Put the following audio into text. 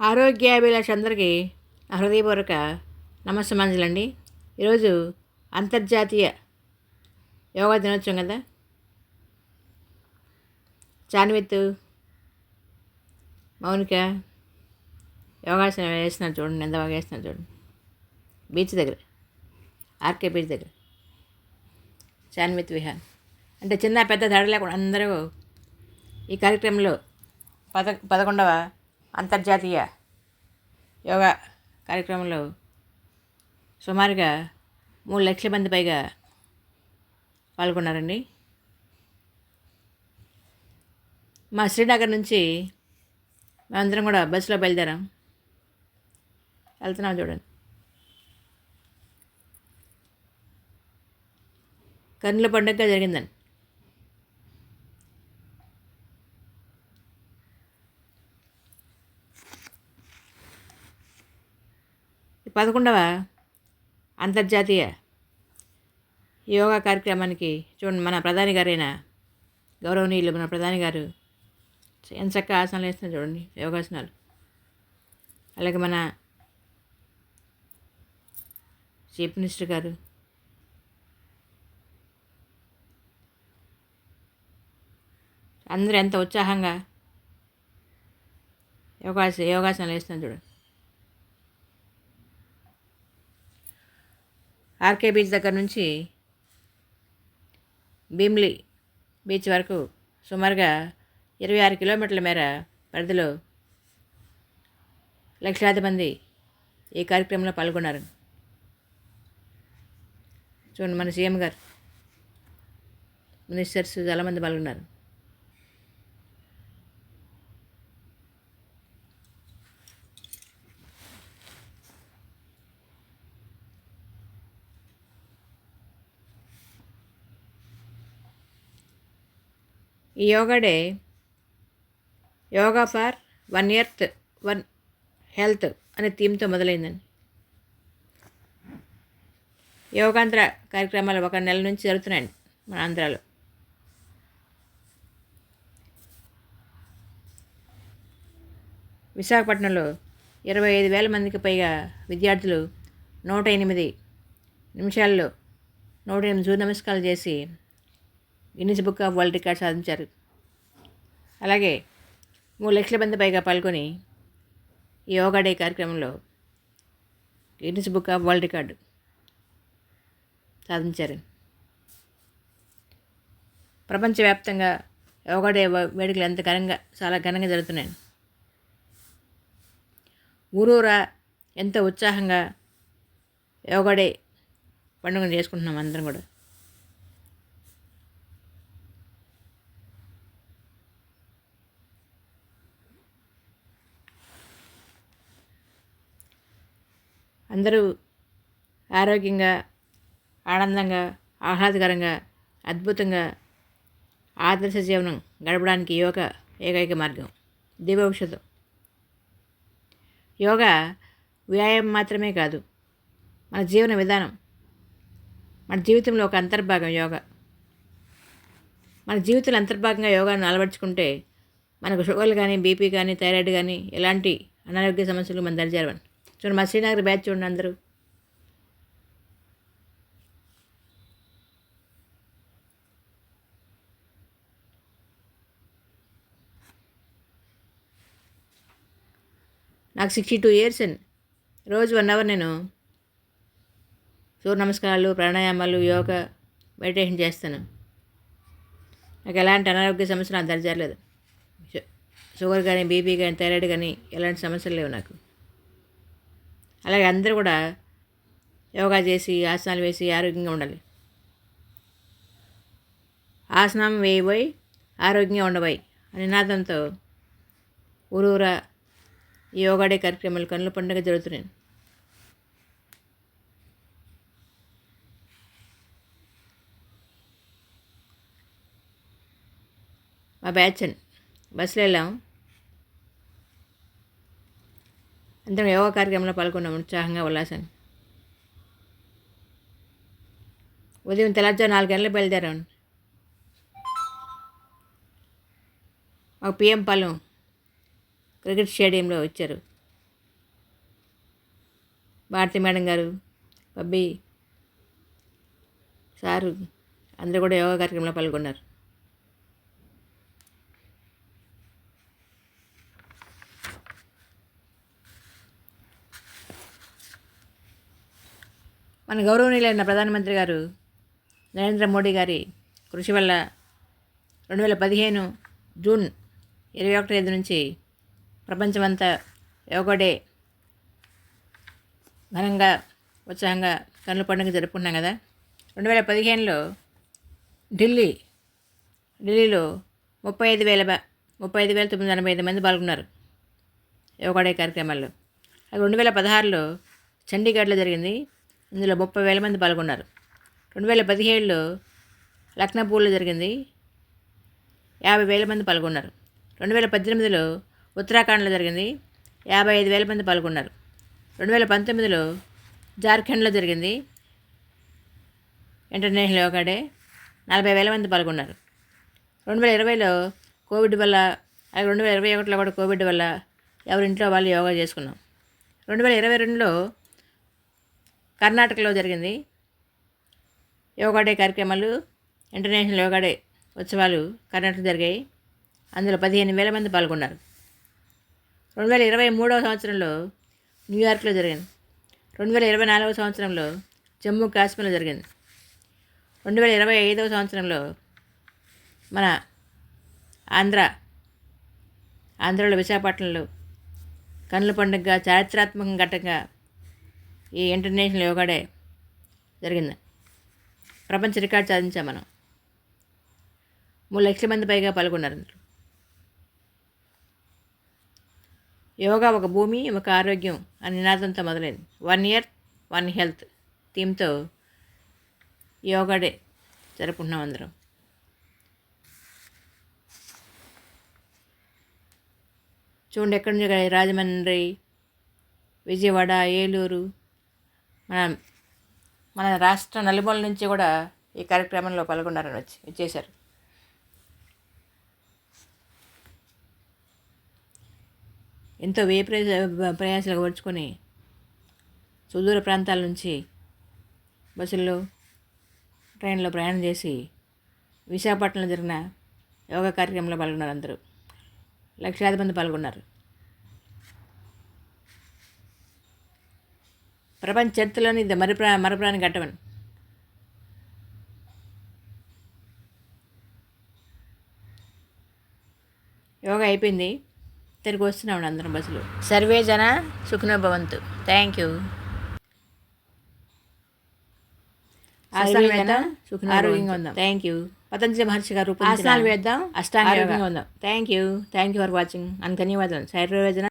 ఆరోగ్యాభిలాష అందరికీ హృదయపూర్వక నమస్సమాంజలండి. ఈరోజు అంతర్జాతీయ యోగా దినోత్సవం కదా? చాన్విత్ మౌనిక యోగాసనం వేస్తున్నాను చూడండి ఎంత బాగా వేస్తున్నాను చూడండి. బీచ్ దగ్గర ఆర్కే బీచ్ దగ్గర. చాన్విత్ విహార్ అంటే చిన్న పెద్ద తేడా లేకుండా అందరూ ఈ కార్యక్రమంలో పద పదకొండవ అంతర్జాతీయ యోగా కార్యక్రమంలో సుమారుగా మూడు లక్షల మంది పైగా పాల్గొన్నారండి. మా శ్రీనగర్ నుంచి మేమందరం కూడా బస్సులో బయలుదేరాం. వెళ్తున్నాం చూడండి. కన్నుల పండుగగా జరిగిందండి. పదకొండవ అంతర్జాతీయ యోగా కార్యక్రమానికి చూడండి మన ప్రధాని గారైన గౌరవనీయులు మన ప్రధాని గారు ఎంత చక్కగా ఆసనాలు వేస్తున్నారు చూడండి యోగాసనాలు. అలాగే మన చీఫ్ మినిస్టర్ గారు. అందరూ ఎంత ఉత్సాహంగా యోగాస యోగాసనాలు వేస్తున్నారు చూడండి. ఆర్కే బీచ్ దగ్గర నుంచి భీమ్లీ బీచ్ వరకు సుమారుగా ఇరవై ఆరు కిలోమీటర్ల మేర పరిధిలో లక్షలాది మంది ఈ కార్యక్రమంలో పాల్గొన్నారు. చూడండి మన సీఎం గారు మినిస్టర్స్ చాలామంది పాల్గొన్నారు. ఈ yoga day. Yoga for one earth one health అనే థీమ్తో మొదలైందండి. యోగాంధ్ర కార్యక్రమాలు ఒక నెల నుంచి జరుగుతున్నాయండి మన ఆంధ్రాలో. విశాఖపట్నంలో ఇరవై ఐదు వేల మందికి పైగా విద్యార్థులు నూట ఎనిమిది నిమిషాల్లో నూట ఎనిమిది సూర్య నమస్కారాలు చేసి Guinness book of world record సాధించారు. అలాగే మూడు లక్షల మంది పైగా పాల్గొని ఈ యోగా డే కార్యక్రమంలో Guinness book of world record సాధించారు. ప్రపంచవ్యాప్తంగా యోగా డే వేడుకలు ఎంత ఘనంగా చాలా ఘనంగా జరుగుతున్నాయి. ఊరూరా ఎంతో ఉత్సాహంగా యోగా డే పండుగను చేసుకుంటున్నాం అందరం కూడా. అందరూ ఆరోగ్యంగా ఆనందంగా ఆహ్లాదకరంగా అద్భుతంగా ఆదర్శ జీవనం గడపడానికి యోగా ఏకైక మార్గం. దివ్యౌషధం. యోగా వ్యాయామం మాత్రమే కాదు మన జీవన విధానం. మన జీవితంలో ఒక అంతర్భాగం యోగా. మన జీవితంలో అంతర్భాగంగా యోగాను అలవర్చుకుంటే మనకు షుగర్లు కానీ బీపీ కానీ థైరాయిడ్ కానీ ఎలాంటి అనారోగ్య సమస్యలు మన దరిచేరవని చూడండి మా శ్రీనగర్ బ్యాచ్ చూడండి అందరూ. నాకు సిక్స్టీ టూ ఇయర్స్ అండి. రోజు వన్ అవర్ నేను సూర్య నమస్కారాలు ప్రాణాయామాలు యోగా మెడిటేషన్ చేస్తాను. నాకు ఎలాంటి అనారోగ్య సమస్యలు అంత జరగలేదు. షుగర్ కానీ బీపీ కానీ థైరాయిడ్ కానీ ఎలాంటి సమస్యలు లేవు నాకు. అలాగే అందరూ కూడా యోగా చేసి ఆసనాలు వేసి ఆరోగ్యంగా ఉండాలి. ఆసనం వేయబోయి ఆరోగ్యంగా ఉండబోయి నినాదంతో ఊరూరా యోగా డే కార్యక్రమాలు కనుల పండుగ జరుగుతున్నాయి. మా బ్యాచ్ అండి. బస్సులో వెళ్ళాం. అందరం యోగా కార్యక్రమంలో పాల్గొన్నాం. ఉత్సాహంగా ఉల్లాసంగా. ఉదయం తెల్లవారుజాము నాలుగు గంటలకు బయలుదేరాం. మాకు పిఎం పాలెం క్రికెట్ స్టేడియంలో వచ్చారు. భారతి మేడం గారు పబ్బి సారు అందరూ కూడా యోగా కార్యక్రమంలో పాల్గొన్నారు. మన గౌరవనీయులైన ప్రధానమంత్రి గారు నరేంద్ర మోడీ గారి కృషి వల్ల రెండు వేల పదిహేను జూన్ ఇరవై ఒకటి ఐదు నుంచి ప్రపంచమంతా యోగా డే ఘనంగా ఉత్సాహంగా కనుల పండుగ జరుపుకున్నాం కదా. రెండు వేల పదిహేనులో ఢిల్లీ ఢిల్లీలో ముప్పై ఐదు వేల ముప్పై ఐదు వేల తొమ్మిది వందల ఎనభై ఐదు మంది పాల్గొన్నారు యోగా డే కార్యక్రమాల్లో. అది రెండు వేల పదహారులో చండీగఢ్లో జరిగింది. ఇందులో ముప్పై వేల మంది పాల్గొన్నారు. రెండు వేల పదిహేడులో లక్నపూర్లో జరిగింది. యాభై వేల మంది పాల్గొన్నారు. రెండు వేల పద్దెనిమిదిలో ఉత్తరాఖండ్లో జరిగింది. యాభై ఐదు వేల మంది పాల్గొన్నారు. రెండు వేల పంతొమ్మిదిలో జార్ఖండ్లో జరిగింది. ఇంటర్నేషనల్ యోగా డే నలభై వేల మంది పాల్గొన్నారు. రెండు వేల ఇరవైలో కోవిడ్ వల్ల అలాగే రెండు వేల ఇరవై ఒకటిలో కూడా కోవిడ్ వల్ల ఎవరింట్లో వాళ్ళు యోగా చేసుకున్నాం. రెండు వేల ఇరవై రెండులో కర్ణాటకలో జరిగింది. యోగా డే కార్యక్రమాలు ఇంటర్నేషనల్ యోగా డే ఉత్సవాలు కర్ణాటక జరిగాయి. అందులో పదిహేను వేల మంది పాల్గొన్నారు. రెండు వేల ఇరవై మూడవ సంవత్సరంలో న్యూయార్క్లో జరిగింది. రెండు వేల ఇరవై నాలుగవ సంవత్సరంలో జమ్మూ కాశ్మీర్లో జరిగింది. రెండు వేల ఇరవై ఐదవ సంవత్సరంలో మన ఆంధ్ర ఆంధ్రలో విశాఖపట్నంలో కన్నుల పండుగగా చారిత్రాత్మక ఘట్టంగా ఈ ఇంటర్నేషనల్ యోగా డే జరిగింది. ప్రపంచ రికార్డ్ సాధించాం మనం. మూడు లక్షల మంది పైగా పాల్గొన్నారు అందులో యోగా ఒక భూమి ఒక ఆరోగ్యం అని నినాదంతో మొదలైంది. వన్ ఇయర్ వన్ హెల్త్ థీమ్తో యోగా డే జరుపుకుంటున్నాం అందరం. చూడండి ఎక్కడి నుంచి రాజమండ్రి విజయవాడ ఏలూరు మన మన రాష్ట్ర నలుమూల నుంచి కూడా ఈ కార్యక్రమంలో పాల్గొన్నారని వచ్చి వచ్చేశారు ఎంతో వ్యయ ప్రయాసాలు ఓర్చుకొని సుదూర ప్రాంతాల నుంచి బస్సుల్లో ట్రైన్లో ప్రయాణం చేసి విశాఖపట్నంలో జరిగిన యోగా కార్యక్రమంలో పాల్గొన్నారు అందరూ. లక్షలాది మంది పాల్గొన్నారు. ప్రపంచ చరిత్రలోని ఇది మరిప్రా మరపురాని ఘట్టమని. యోగా అయిపోయింది. తిరిగి వస్తున్నాం అందరం బస్సులో. సర్వే జన సుఖనో భవంతు థ్యాంక్ యూ. ఆసనాలు వేద్దాం. ఆరోగ్యంగా ఉందాం. Thank you. పతంజలి మహర్షి గారు ఆసనాలు వేద్దాం. అష్టాంగ ఆరోగ్యంగా ఉందాం. Thank you. Thank you for watching. అని ధన్యవాదాలు. సర్వే జన